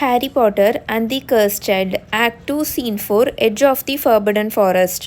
Harry Potter and the cursed child act two scene four edge of the forbidden forest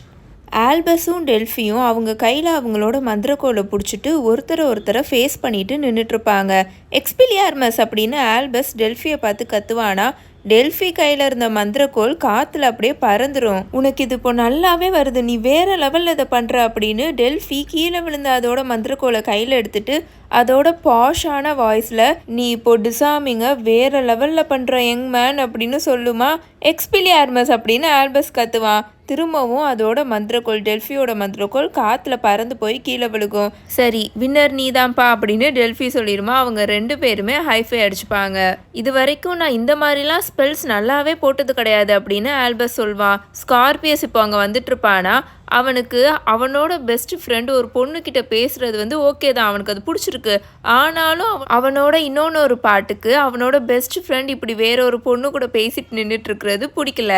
ஆல்பஸும் டெல்ஃபியும் அவங்க கையில் அவங்களோட மந்திரக்கோலை பிடிச்சிட்டு ஒருத்தரை ஒருத்தரை ஃபேஸ் பண்ணிட்டு நின்றுட்டுருப்பாங்க எக்ஸ்பிலியார்மஸ் அப்படின்னு ஆல்பஸ் டெல்ஃபியை பார்த்து கத்துவானா டெல்ஃபி கையில் இருந்த மந்திரக்கோள் காற்றுல அப்படியே பறந்துடும் உனக்கு இது இப்போ நல்லாவே வருது. நீ வேற லெவலில் இதை பண்ணுற அப்படின்னு டெல்ஃபி கீழே விழுந்த அதோட மந்திரக்கோளை கையில் எடுத்துட்டு அதோட பாஷான வாய்ஸில் நீ இப்போ டிசாமிங்க வேற லெவலில் பண்ணுற யங் மேன் அப்படின்னு சொல்லுமா. எக்ஸ்பிலியார்மஸ் அப்படின்னு ஆல்பஸ் கத்துவான். திரும்பவும் அதோட மந்திரக்கோள் டெல்ஃபியோட மந்திரக்கோள் காற்றுல பறந்து போய் கீழே விழுகும். சரி வின்னர் நீதான்ப்பா அப்படின்னு டெல்ஃபி சொல்லிடுமா. அவங்க ரெண்டு பேருமே ஹைஃபை அடிச்சுப்பாங்க. இது வரைக்கும் நான் இந்த மாதிரிலாம் ஸ்பெல்ஸ் நல்லாவே போட்டது கிடையாது அப்படின்னு ஆல்பஸ் சொல்வான் ஸ்கார்பியஸ் இப்போ அங்கே வந்துட்டு இருப்பானா? அவனுக்கு அவனோட பெஸ்ட் ஃப்ரெண்டு ஒரு பொண்ணுக்கிட்ட பேசுறது வந்து ஓகே தான். அவனுக்கு அது பிடிச்சிருக்கு. ஆனாலும் அவனோட இன்னொன்று ஒரு பாட்டுக்கு அவனோட பெஸ்ட் ஃப்ரெண்ட் இப்படி வேற ஒரு பொண்ணு கூட பேசிட்டு நின்றுட்டு இருக்கிறது பிடிக்கல.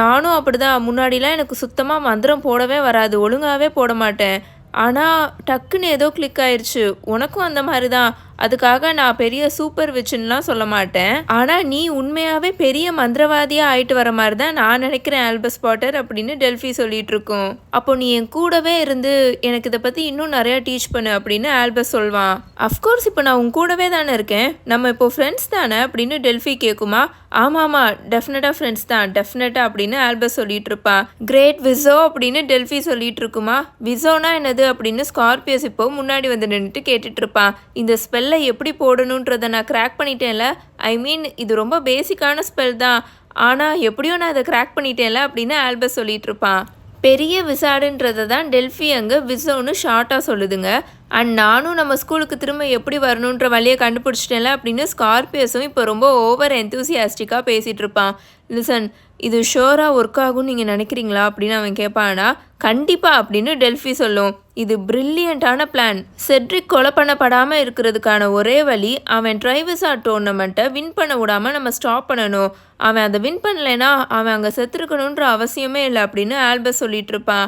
நானும் அப்படிதான். முன்னாடிலாம் எனக்கு சுத்தமாக மந்திரம் போடவே வராது. ஒழுங்காகவே போட மாட்டேன். ஆனால் டக்குன்னு ஏதோ கிளிக் ஆயிடுச்சு உனக்கும் அந்த மாதிரி தான் அதுக்காக நான் பெரிய சூப்பர் விச்சுன்னுலாம் சொல்ல மாட்டேன். ஆனால் நீ உண்மையாகவே பெரிய மந்திரவாதியாக ஆயிட்டு வர மாதிரி தான் நான் நினைக்கிறேன் ஆல்பஸ் பாட்டர் அப்படின்னு டெல்ஃபி சொல்லிட்டு இருக்கோம் அப்போ நீ என் கூடவே இருந்து எனக்கு இதை பற்றி இன்னும் நிறையா டீச் பண்ணு அப்படின்னு ஆல்பஸ் சொல்வான். அஃப்கோர்ஸ் இப்போ நான் உன் கூடவே தானே இருக்கேன். நம்ம இப்போ ஃப்ரெண்ட்ஸ் தானே அப்படின்னு டெல்ஃபி கேட்குமா ஆமாம் ஆமாம் டெஃபினட்டாக ஃப்ரெண்ட்ஸ் தான் டெஃபினட்டாக அப்படின்னு ஆல்பஸ் சொல்லிட்டு இருப்பான் கிரேட் விசோ அப்படின்னு டெல்ஃபி சொல்லிட்டு இருக்குமா விசோனா என்னது அப்படின்னு ஸ்கார்பியஸ் இப்போ முன்னாடி வந்து நின்றுட்டு கேட்டுட்டு இருப்பான் இந்த ஸ்பெல் ஸ்பெல்லை எப்படி போடணுன்றதை நான் கிராக் பண்ணிட்டேன்ல. ஐ மீன் இது ரொம்ப பேசிக்கான ஸ்பெல் தான். ஆனால் எப்படியோ நான் அதை கிராக் பண்ணிட்டேன்ல அப்படின்னு ஆல்பஸ் சொல்லிட்டு இருப்பான் பெரிய விசாடுன்றதை தான் டெல்ஃபி அங்கே விசோன்னு ஷார்ட்டாக சொல்லுதுங்க. அண்ட் நானும் நம்ம ஸ்கூலுக்கு திரும்ப எப்படி வரணுன்ற வழியை கண்டுபிடிச்சிட்டேன்ல அப்படின்னு ஸ்கார்பியஸும் இப்போ ரொம்ப ஓவர் எந்தூசியாஸ்டிக்காக பேசிகிட்டு இருப்பான் லிசன் இது ஷோராக ஒர்க் ஆகும்னு நீங்கள் நினைக்கிறீங்களா அப்படின்னு அவன் கேட்பானா கண்டிப்பாக அப்படின்னு டெல்ஃபி சொல்லும். இது பிரில்லியண்ட்டான பிளான் செட்ரிக் கொலை பண்ணப்படாமல் இருக்கிறதுக்கான ஒரே வழி அவன் ட்ரைவிசா டோர்னமெண்ட்டை வின் பண்ண விடாமல் நம்ம ஸ்டாப் பண்ணணும். அவன் அதை வின் பண்ணலைன்னா அவன் அங்கே செத்துருக்கணுன்ற அவசியமே இல்லை அப்படின்னு ஆல்பஸ் சொல்லிட்டு இருப்பான்.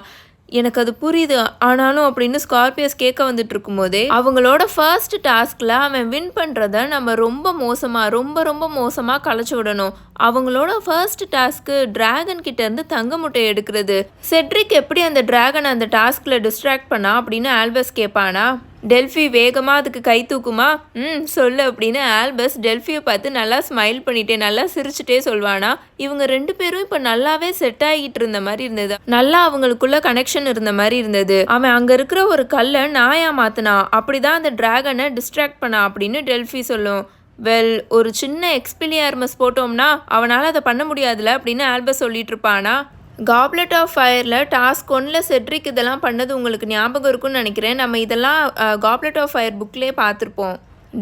எனக்கு அது புரியுது. ஆனாலும் அப்படின்னு ஸ்கார்பியஸ் கேட்க வந்துட்டு இருக்கும்போதே அவங்களோட ஃபர்ஸ்ட் டாஸ்கில் அவன் வின் பண்ணுறத நம்ம ரொம்ப மோசமாக ரொம்ப ரொம்ப மோசமாக களைச்சி விடணும். அவங்களோட ஃபர்ஸ்ட் டாஸ்க்கு டிராகன் கிட்ட இருந்து தங்க முட்டை எடுக்கிறது. செட்ரிக் எப்படி அந்த டிராகன் அந்த டாஸ்கில் டிஸ்ட்ராக்ட் பண்ணா அப்படின்னு ஆல்பஸ் கேட்பானா? டெல்ஃபி வேகமாக அதுக்கு கை தூக்குமா? ம் சொல்லு அப்படின்னு ஆல்பஸ் டெல்ஃபியை பார்த்து நல்லா ஸ்மைல் பண்ணிட்டே நல்லா சிரிச்சுட்டே சொல்வானா இவங்க ரெண்டு பேரும் இப்போ நல்லாவே செட் ஆகிட்டு இருந்த மாதிரி இருந்தது. நல்லா அவங்களுக்குள்ள கனெக்ஷன் இருந்த மாதிரி இருந்தது. அவன் அங்கே இருக்கிற ஒரு கல்லை நாயா மாத்தினான் அப்படிதான் அந்த டிராகனை டிஸ்ட்ராக்ட் பண்ணா அப்படின்னு டெல்ஃபி சொல்லும். வெல் ஒரு சின்ன எக்ஸ்பிலியார்மஸ் போட்டோம்னா அவனால் அதை பண்ண முடியாதுல அப்படின்னு ஆல்பஸ் சொல்லிட்டு இருப்பானா. காப்லெட் ஆஃப் ஃபயரில் டாஸ்க் ஒன்றில் செட்ரிக் இதெல்லாம் பண்ணது உங்களுக்கு ஞாபகம் இருக்கும்னு நினைக்கிறேன். நம்ம இதெல்லாம் காப்லெட் ஆஃப் ஃபயர் புக்லேயே பார்த்துருப்போம்.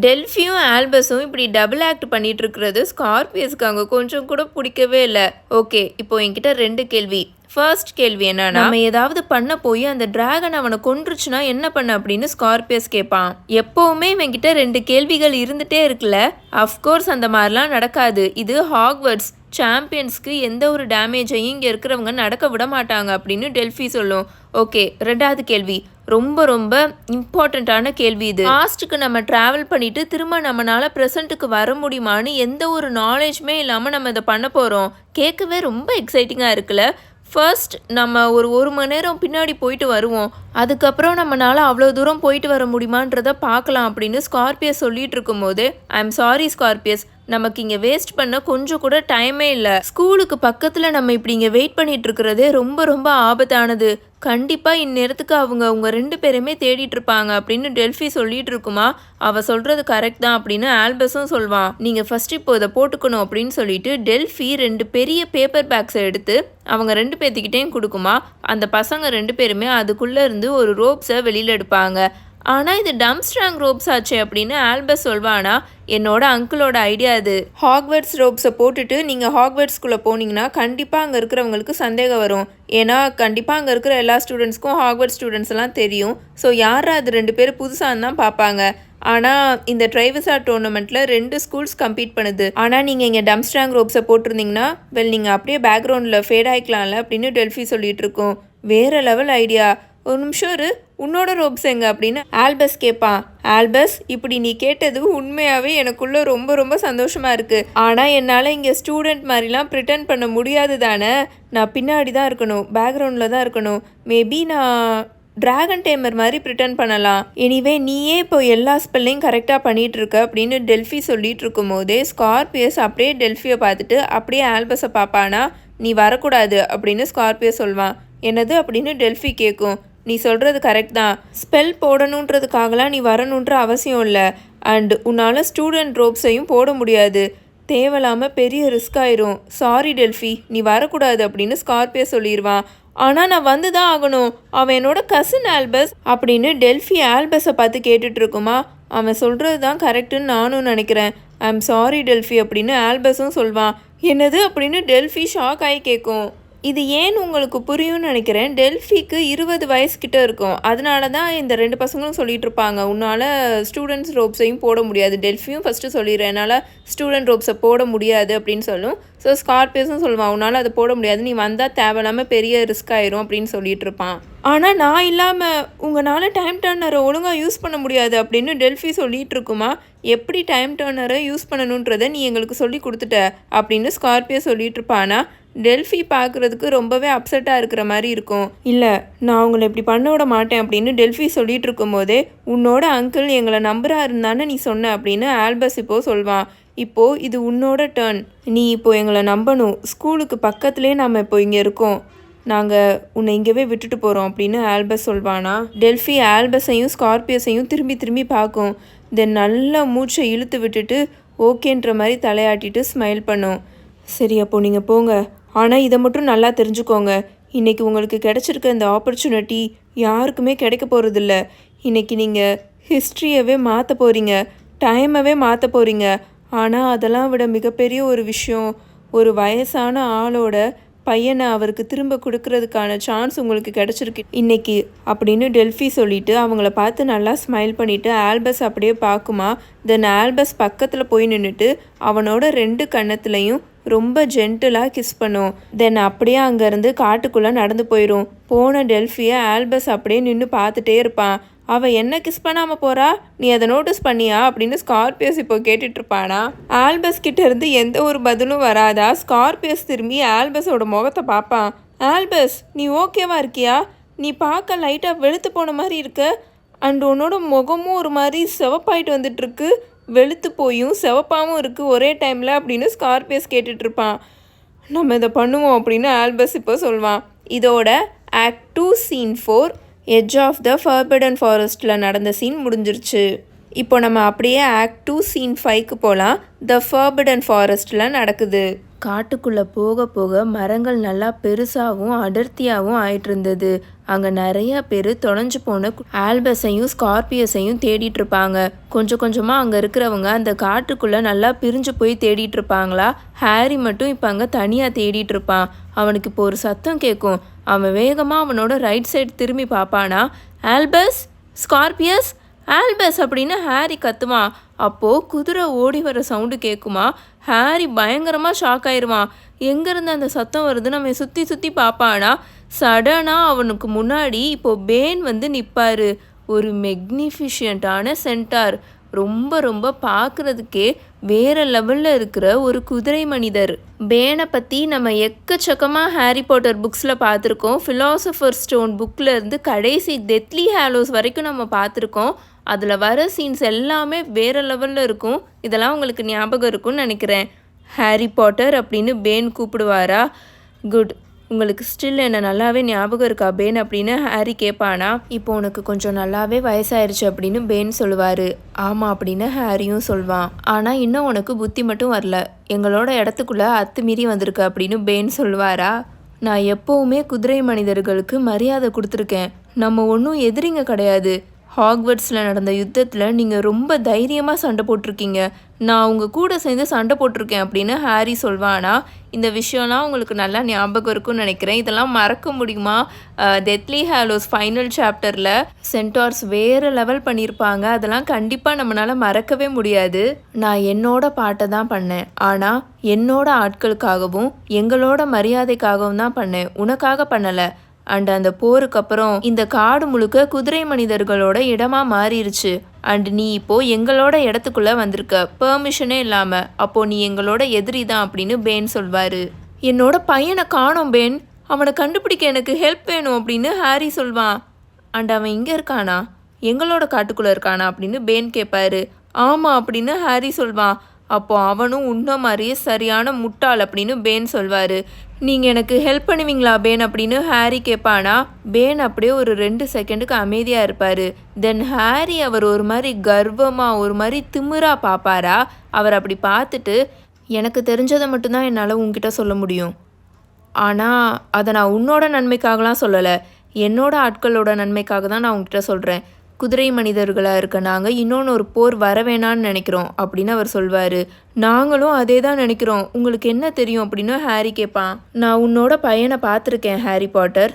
டெல்ஃபியும் ஆல்பஸும் இப்படி டபுள் ஆக்ட் பண்ணிட்டு இருக்கிறது. ஸ்கார்பியஸ்க்கு அங்கே கொஞ்சம் கூட பிடிக்கவே இல்லை. ஓகே இப்போ என்கிட்ட ரெண்டு கேள்வி. ஃபர்ஸ்ட் கேள்வி என்னன்னா நம்ம ஏதாவது பண்ண போய் அந்த டிராகன் அவனை கொன்றுச்சுன்னா என்ன பண்ண அப்படின்னு ஸ்கார்பியஸ் கேட்பான் எப்பவுமே இவன்கிட்ட ரெண்டு கேள்விகள் இருந்துட்டே இருக்குல்ல? அஃப்கோர்ஸ் அந்த மாதிரிலாம் நடக்காது. இது ஹாக்வர்ட்ஸ் சாம்பியன்ஸ்க்கு எந்த ஒரு டேமேஜையும் இங்கே இருக்கிறவங்க நடக்க விட மாட்டாங்க அப்படின்னு டெல்ஃபி சொல்லும். ஓகே ரெண்டாவது கேள்வி. ரொம்ப ரொம்ப இம்பார்ட்டண்ட்டான கேள்வி இது. பாஸ்ட்டுக்கு நம்ம ட்ராவல் பண்ணிட்டு திரும்ப நம்மளால ப்ரெசண்ட்டுக்கு வர முடியுமான்னு எந்த ஒரு நாலேஜுமே இல்லாமல் நம்ம இதை பண்ண போகிறோம் கேட்கவே ரொம்ப எக்ஸைட்டிங்காக இருக்குல்ல? ஃபர்ஸ்ட் நம்ம ஒரு ஒரு மணி நேரம் பின்னாடி போயிட்டு வருவோம். அதுக்கப்புறம் நம்மளால் அவ்வளோ தூரம் போயிட்டு வர முடியுமான்றதை பார்க்கலாம் அப்படின்னு ஸ்கார்பியஸ் சொல்லிட்டு இருக்கும்போது ஐ எம் சாரி ஸ்கார்பியஸ் நமக்கு இங்கே வேஸ்ட் பண்ண கொஞ்சம் கூட டைமே இல்லை. ஸ்கூலுக்கு பக்கத்தில் நம்ம இப்படி இங்கே வெயிட் பண்ணிட்டு இருக்கிறதே ரொம்ப ரொம்ப ஆபத்தானது. கண்டிப்பாக இந்நேரத்துக்கு அவங்க அவங்க ரெண்டு பேருமே தேடிட்டு இருப்பாங்க அப்படின்னு டெல்ஃபி சொல்லிட்டு இருக்குமா? அவ சொல்றது கரெக்ட் தான் அப்படின்னு ஆல்பஸும் சொல்வான். நீங்கள் ஃபர்ஸ்ட் இப்போ இதை போட்டுக்கணும் அப்படின்னு சொல்லிட்டு டெல்ஃபி ரெண்டு பெரிய பேப்பர் பேக்ஸை எடுத்து அவங்க ரெண்டு பேர்த்துக்கிட்டேயும் கொடுக்குமா? அந்த பசங்க ரெண்டு பேருமே அதுக்குள்ளே இருந்து ஒரு ரோப்ஸை வெளியில் எடுப்பாங்க. ஆனால் இது டம்ஸ்ட்ராங் ரோப்ஸ் ஆச்சு அப்படின்னு ஆல்பஸ் சொல்வானா? என்னோட அங்கிளோட ஐடியா இது ஹாக்வர்ட்ஸ் ரோப்ஸை போட்டுட்டு நீங்கள் ஹாக்வர்ட்ஸ்குள்ளே போனீங்கன்னா கண்டிப்பாக அங்கே இருக்கிறவங்களுக்கு சந்தேகம் வரும். ஏன்னா கண்டிப்பாக அங்கே இருக்கிற எல்லா ஸ்டூடெண்ட்ஸ்க்கும் ஹாக்வர்ட் ஸ்டூடெண்ட்ஸ் எல்லாம் தெரியும். ஸோ யார் அது ரெண்டு பேரும் புதுசாக தான் பார்ப்பாங்க. ஆனால் இந்த ட்ரைவர்ஸா டோர்னமெண்ட்டில் ரெண்டு ஸ்கூல்ஸ் கம்பீட் பண்ணுது. ஆனால் நீங்கள் இங்கே டம்ஸ்ட்ராங் ரோப்ஸை போட்டிருந்தீங்கன்னா வெல் நீங்கள் அப்படியே பேக்ரவுண்டில் ஃபேட் ஆகிக்கலாம்ல அப்படின்னு டெல்ஃபி சொல்லிட்டு இருக்கோம். வேறு லெவல் ஐடியா ஒரு நிமிஷம் இரு. உன்னோட ரோப்ஸ் எங்க அப்படின்னு ஆல்பஸ் கேட்பான் ஆல்பஸ் இப்படி நீ கேட்டது உண்மையாகவே எனக்குள்ள ரொம்ப ரொம்ப சந்தோஷமா இருக்கு. ஆனால் என்னால் இங்கே ஸ்டூடெண்ட் மாதிரிலாம் ப்ரிட்டன் பண்ண முடியாது தானே. நான் பின்னாடி தான் இருக்கணும் பேக்ரவுண்டில் தான் இருக்கணும். மேபி நான் டிராகன் டேமர் மாதிரி ப்ரிட்டன் பண்ணலாம். எனிவே நீயே இப்போ எல்லா ஸ்பெல்லையும் கரெக்டாக பண்ணிகிட்டு இருக்க அப்படின்னு டெல்ஃபி சொல்லிட்டு இருக்கும்போதே ஸ்கார்பியஸ் அப்படியே டெல்ஃபியை பார்த்துட்டு அப்படியே ஆல்பஸை பார்ப்பானா? நீ வரக்கூடாது அப்படின்னு ஸ்கார்பியோ சொல்வான். என்னது அப்படின்னு டெல்ஃபி கேட்கும் நீ சொல்கிறது கரெக்ட் தான். ஸ்பெல் போடணுன்றதுக்காகலாம் நீ வரணுன்ற அவசியம் இல்லை. அண்ட் உன்னால் ஸ்டூடெண்ட் ரோப்ஸையும் போட முடியாது. தேவையில்லாமல் பெரிய ரிஸ்க் ஆயிரும். Sorry Delphi. நீ வரக்கூடாது அப்படின்னு ஸ்கார்பியோ சொல்லிடுவான் ஆனால் நான் வந்து தான் ஆகணும். அவன் என்னோட கசின் ஆல்பஸ் அப்படின்னு டெல்ஃபி ஆல்பஸை பார்த்து கேட்டுட்டு இருக்குமா அவன் சொல்கிறது தான் கரெக்டுன்னு நானும் நினைக்கிறேன். ஐ எம் சாரி டெல்ஃபி அப்படின்னு ஆல்பஸும் சொல்வான். என்னது அப்படின்னு டெல்ஃபி ஷாக் ஆகி கேட்கும். இது ஏன் உங்களுக்கு புரியும்னு நினைக்கிறேன். டெல்ஃபிக்கு இருபது வயசு இருக்கும். அதனால தான் இந்த ரெண்டு பசங்களும் சொல்லிட்டு இருப்பாங்க. உன்னால் ஸ்டூடெண்ட்ஸ் ரோப்ஸையும் போட முடியாது. டெல்ஃபியும் ஃபஸ்ட்டு சொல்லிடுறேன். என்னால் ஸ்டூடெண்ட் ரோப்ஸை போட முடியாது அப்படின்னு சொல்லும். ஸோ ஸ்கார்பியஸும் சொல்லுவான். உன்னால் அதை போட முடியாது. நீ வந்தால் தேவையில்லாமல் பெரிய ரிஸ்க் ஆயிரும் அப்படின்னு சொல்லிட்டு இருப்பான். ஆனால் நான் இல்லாமல் உங்களால் டைம் டர்னரை ஒழுங்காக யூஸ் பண்ண முடியாது அப்படின்னு டெல்ஃபி சொல்லிட்டு இருக்குமா? எப்படி டைம் டர்னரை யூஸ் பண்ணணுன்றதை நீ எங்களுக்கு சொல்லி கொடுத்துட்ட அப்படின்னு ஸ்கார்பியோ சொல்லிட்டு இருப்பானா? டெல்ஃபி பார்க்குறதுக்கு ரொம்பவே அப்செட்டாக இருக்கிற மாதிரி இருக்கும். இல்லை நான் அவங்கள இப்படி பண்ண விட மாட்டேன் அப்படின்னு டெல்ஃபி சொல்லிட்டு இருக்கும்போதே உன்னோட அங்கிள் எங்களை நம்புறாருந்தானே நீ சொன்ன அப்படின்னு ஆல்பஸ் இப்போ சொல்வான். இப்போ இது உன்னோட டேர்ன் நீ இப்போ எங்களை நம்பணும். ஸ்கூலுக்கு பக்கத்துலேயே நம்ம இப்போ இங்கே இருக்கோம். நாங்கள் உன்னை இங்கேவே விட்டுட்டு போகிறோம் அப்படின்னு ஆல்பஸ் சொல்வானா. டெல்ஃபி ஆல்பஸையும் ஸ்கார்பியஸையும் திரும்பி திரும்பி பார்க்கும். தென் நல்லா மூச்சை இழுத்து விட்டுட்டு ஓகேன்ற மாதிரி தலையாட்டிட்டு ஸ்மைல் பண்ணும். சரி அப்போது நீங்கள் போங்க. ஆனால் இதை மட்டும் நல்லா தெரிஞ்சுக்கோங்க. இன்றைக்கி உங்களுக்கு கிடைச்சிருக்க இந்த ஆப்பர்ச்சுனிட்டி யாருக்குமே கிடைக்க போகிறதில்ல இன்றைக்கி நீங்கள் ஹிஸ்ட்ரியவே மாற்ற போகிறீங்க டைமவே மாற்ற போகிறீங்க ஆனால் அதெல்லாம் விட மிகப்பெரிய ஒரு விஷயம் ஒரு வயசான ஆளோட பையனை அவருக்கு திரும்ப கொடுக்கறதுக்கான சான்ஸ் உங்களுக்கு கிடைச்சிருக்கு. இன்னைக்கு அப்படின்னு டெல்ஃபி சொல்லிட்டு அவங்கள பார்த்து நல்லா ஸ்மைல் பண்ணிவிட்டு ஆல்பஸ் அப்படியே பார்க்குமா? தென் ஆல்பஸ் பக்கத்தில் போய் நின்றுட்டு அவனோட ரெண்டு கன்னத்துலையும் ரொம்ப ஜென்டிலாக கிஸ் பண்ணும். தென் அப்படியே அங்கேருந்து காட்டுக்குள்ளே நடந்து போயிடும் போன டெல்ஃபியை ஆல்பஸ் அப்படியே நின்று பார்த்துட்டே இருப்பான். அவள் என்ன கிஸ் பண்ணாமல் போறா? நீ அதை நோட்டீஸ் பண்ணியா? அப்படின்னு ஸ்கார்பியஸ் இப்போ கேட்டுட்டு இருப்பானா? ஆல்பஸ் கிட்ட இருந்து எந்த ஒரு பதிலும் வராதா? ஸ்கார்பியஸ் திரும்பி ஆல்பஸோட முகத்தை பார்ப்பான். ஆல்பஸ் நீ ஓகேவா இருக்கியா? நீ பார்க்க லைட்டாக வெளுத்து போன மாதிரி இருக்க. அண்ட் உன்னோட முகமும் ஒரு மாதிரி சிவப்பாயிட்டு வந்துட்டு இருக்கு. வெளுத்து போயும் செவப்பாகவும் இருக்குது ஒரே டைமில் அப்படின்னு ஸ்கார்பியஸ் கேட்டுட்ருப்பான் நம்ம இதை பண்ணுவோம் அப்படின்னு ஆல்பஸ் இப்போ சொல்வான். இதோட act two scene four edge of the forbidden ஃபாரஸ்ட்டில் நடந்த சீன் முடிஞ்சிருச்சு. இப்போ நம்ம அப்படியே ஆக்ட் டூ சீன் ஃபைவ்க்கு போகலாம் த ஃபர்படன் ஃபாரஸ்ட்டில் நடக்குது. காட்டுக்குள்ளே போக போக மரங்கள் நல்லா பெருசாகவும் அடர்த்தியாகவும் ஆயிட்டு இருந்தது அங்கே நிறைய பேர் தொலைஞ்சு போன ஆல்பஸையும் ஸ்கார்பியஸையும் தேடிட்டு இருப்பாங்க. கொஞ்சம் கொஞ்சமாக அங்கே இருக்கிறவங்க அந்த காட்டுக்குள்ளே நல்லா பிரிஞ்சு போய் தேடிட்டு இருப்பாங்களா? ஹாரி மட்டும் இப்போ அங்கே தனியாக தேடிட்டு இருப்பான். அவனுக்கு இப்போ ஒரு சத்தம் கேட்கும். அவன் வேகமாக அவனோட ரைட் சைடு திரும்பி பார்ப்பானா? ஆல்பஸ்? ஸ்கார்பியஸ்? ஆல்பஸ் அப்படின்னு ஹாரி கத்துவான் அப்போது குதிரை ஓடி வர சவுண்டு கேட்குமா ஹாரி பயங்கரமாக ஷாக் ஆயிருவான் எங்கேருந்து அந்த சத்தம் வருதுன்னு நம்ம சுற்றி சுற்றி பார்ப்பானா சடனாக அவனுக்கு முன்னாடி இப்போது பேன் வந்து நிற்பாரு ஒரு மெக்னிஃபிஷியண்ட்டான சென்டார் ரொம்ப ரொம்ப பார்க்குறதுக்கே வேற லெவலில் இருக்கிற ஒரு குதிரை மனிதர். பேனை பற்றி நம்ம எக்கச்சக்கமாக ஹாரி பாட்டர் புக்ஸில் பார்த்துருக்கோம் ஃபிலாசபர் ஸ்டோன் புக்கில் இருந்து கடைசி டெத்லி ஹேலோஸ் வரைக்கும் நம்ம பார்த்துருக்கோம் அதில் வர சீன்ஸ் எல்லாமே வேறு லெவலில் இருக்கும். இதெல்லாம் உங்களுக்கு ஞாபகம் இருக்கும்னு நினைக்கிறேன். ஹாரி பாட்டர் அப்படின்னு பேன் கூப்பிடுவாரா? குட் உங்களுக்கு ஸ்டில் என்ன நல்லாவே ஞாபகம் இருக்கா பேன் அப்படின்னு? ஹாரி கேட்பானா? இப்போ உனக்கு கொஞ்சம் நல்லாவே வயசாயிருச்சு அப்படின்னு பேன் சொல்லுவார். ஆமாம் அப்படின்னு ஹாரியும் சொல்வான். ஆனால் இன்னும் உனக்கு புத்தி மட்டும் வரல. எங்களோட இடத்துக்குள்ளே அத்துமீறி வந்திருக்க அப்படின்னு பேன் சொல்லுவாரா? நான் எப்போவுமே குதிரை மனிதர்களுக்கு மரியாதை கொடுத்துருக்கேன். நம்ம ஒன்றும் எதிரிங்க கிடையாது. ஹாக்வர்ட்ஸில் நடந்த யுத்தத்தில் நீங்கள் ரொம்ப தைரியமாக சண்டை போட்டிருக்கீங்க. நான் உங்கள் கூட சேர்ந்து சண்டை போட்டிருக்கேன் அப்படின்னு ஹாரி சொல்வானா இந்த விஷயம்லாம் உங்களுக்கு நல்லா ஞாபகம் இருக்கும்னு நினைக்கிறேன். இதெல்லாம் மறக்க முடியுமா? டெத்லி ஹாலோஸ் ஃபைனல் சாப்டரில் சென்டார்ஸ் வேறு லெவல் பண்ணியிருப்பாங்க. அதெல்லாம் கண்டிப்பாக நம்மளால் மறக்கவே முடியாது. நான் என்னோட பாட்டை தான் பண்ணேன். ஆனால் என்னோட ஆட்களுக்காகவும் எங்களோட மரியாதைக்காகவும் தான் பண்ணேன். உனக்காக பண்ணலை. அண்ட் அந்த போருக்கு அப்புறம் இந்த காடு முழுக்க குதிரை மனிதர்களோட இடமா மாறிடுச்சு அண்ட் நீ இப்போ எங்களோட இடத்துக்குள்ள வந்திருக்க. பெர்மிஷனே இல்லாம. அப்போ நீ எங்களோட எதிரி தான் அப்படின்னு பேன் சொல்வாரு. என்னோட பையனை காணோம் பேன். அவனை கண்டுபிடிக்க எனக்கு ஹெல்ப் வேணும் அப்படின்னு ஹாரி சொல்வான். அண்ட் அவன் இங்கே இருக்கானா? எங்களோட காட்டுக்குள்ளே இருக்கானா அப்படின்னு பேன் கேட்பாரு ஆமாம் அப்படின்னு ஹாரி சொல்வான். அப்போ அவனும் உன்ன மாதிரியே சரியான முட்டாள் அப்படின்னு பேன் சொல்வார். நீங்கள் எனக்கு ஹெல்ப் பண்ணுவீங்களா பேன் அப்படின்னு ஹாரி கேட்பானா பேன் அப்படியே ஒரு ரெண்டு செகண்டுக்கு அமைதியாக இருப்பார். தென் ஹாரி அவர் ஒரு மாதிரி கர்வமாக ஒரு மாதிரி திமிரா பார்ப்பாரா அவர் அப்படி பார்த்துட்டு எனக்கு தெரிஞ்சதை மட்டும்தான் என்னால் உங்ககிட்ட சொல்ல முடியும். ஆனால் அதை நான் உன்னோட நன்மைக்காகலாம் சொல்லலை. என்னோட ஆட்களோட நன்மைக்காக தான் நான் உங்ககிட்ட சொல்கிறேன் குதிரை மனிதர்களாக இருக்க நாங்கள் இன்னொன்று ஒரு போர் வர வேணான்னு நினைக்கிறோம் அப்படின்னு அவர் சொல்வார். நாங்களும் அதே தான் நினைக்கிறோம். உங்களுக்கு என்ன தெரியும் அப்படின்னு ஹாரி கேட்பான் நான் உன்னோட பையனை பார்த்துருக்கேன் ஹாரி பாட்டர்.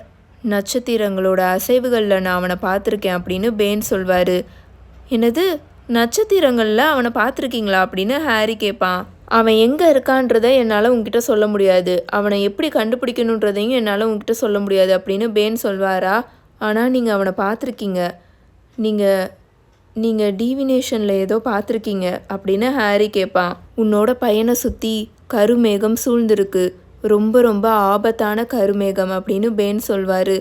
நட்சத்திரங்களோட அசைவுகளில் நான் அவனை பார்த்துருக்கேன் அப்படின்னு பேன் சொல்வார். என்னது? நட்சத்திரங்களில் அவனை பார்த்துருக்கீங்களா அப்படின்னு ஹாரி கேட்பான் அவன் எங்கே இருக்கான்றதை என்னால் உங்ககிட்ட சொல்ல முடியாது. அவனை எப்படி கண்டுபிடிக்கணுன்றதையும் என்னால் உங்ககிட்ட சொல்ல முடியாது அப்படின்னு பேன் சொல்வாரா? ஆனால் நீங்கள் அவனை பார்த்துருக்கீங்க. நீங்கள் நீங்கள் டீவினேஷனில் ஏதோ பார்த்துருக்கீங்க அப்படின்னு ஹாரி கேட்பான் உன்னோட பையனை சுற்றி கருமேகம் சூழ்ந்திருக்கு. ரொம்ப ரொம்ப ஆபத்தான கருமேகம் அப்படின்னு பேன் சொல்வார்.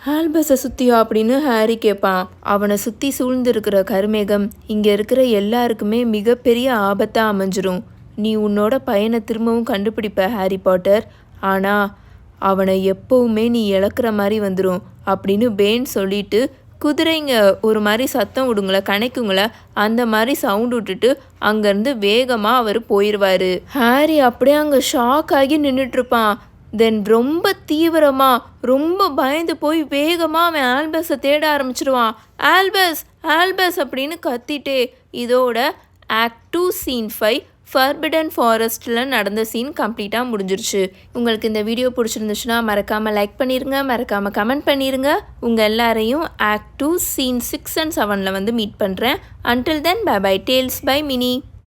ஆல்பஸை சுற்றியோ அப்படின்னு ஹாரி கேட்பான் அவனை சுற்றி சூழ்ந்திருக்கிற கருமேகம் இங்கே இருக்கிற எல்லாருக்குமே மிகப்பெரிய ஆபத்தாக அமைஞ்சிரும். நீ உன்னோட பையனை திரும்பவும் கண்டுபிடிப்ப ஹாரி பாட்டர். ஆனால் அவனை எப்போவுமே நீ இழக்கிற மாதிரி வந்துடும் அப்படின்னு பேன் சொல்லிட்டு குதிரைங்க ஒரு மாதிரி சத்தம் விடுங்கள கணைக்குங்கள அந்த மாதிரி சவுண்ட் விட்டுட்டு அங்கேருந்து வேகமாக அவர் போயிடுவார் ஹாரி அப்படியே அங்கே ஷாக் ஆகி நின்றுட்டுருப்பான் தென் ரொம்ப தீவிரமாக ரொம்ப பயந்து போய் வேகமாக அவன் ஆல்பஸை தேட ஆரம்பிச்சிருவான். ஆல்பஸ் ஆல்பஸ் அப்படின்னு கத்திட்டே இதோட act two scene five forbidden ஃபாரஸ்ட்டில் நடந்த சீன் கம்ப்ளீட்டாக முடிஞ்சிருச்சு. உங்களுக்கு இந்த வீடியோ பிடிச்சிருந்துச்சுன்னா மறக்காமல் லைக் பண்ணிடுங்க மறக்காமல் கமெண்ட் பண்ணிடுங்க உங்கள் எல்லாரையும் act two scene six and செவனில் வந்து மீட் பண்ணுறேன் until then bye bye tales by Mini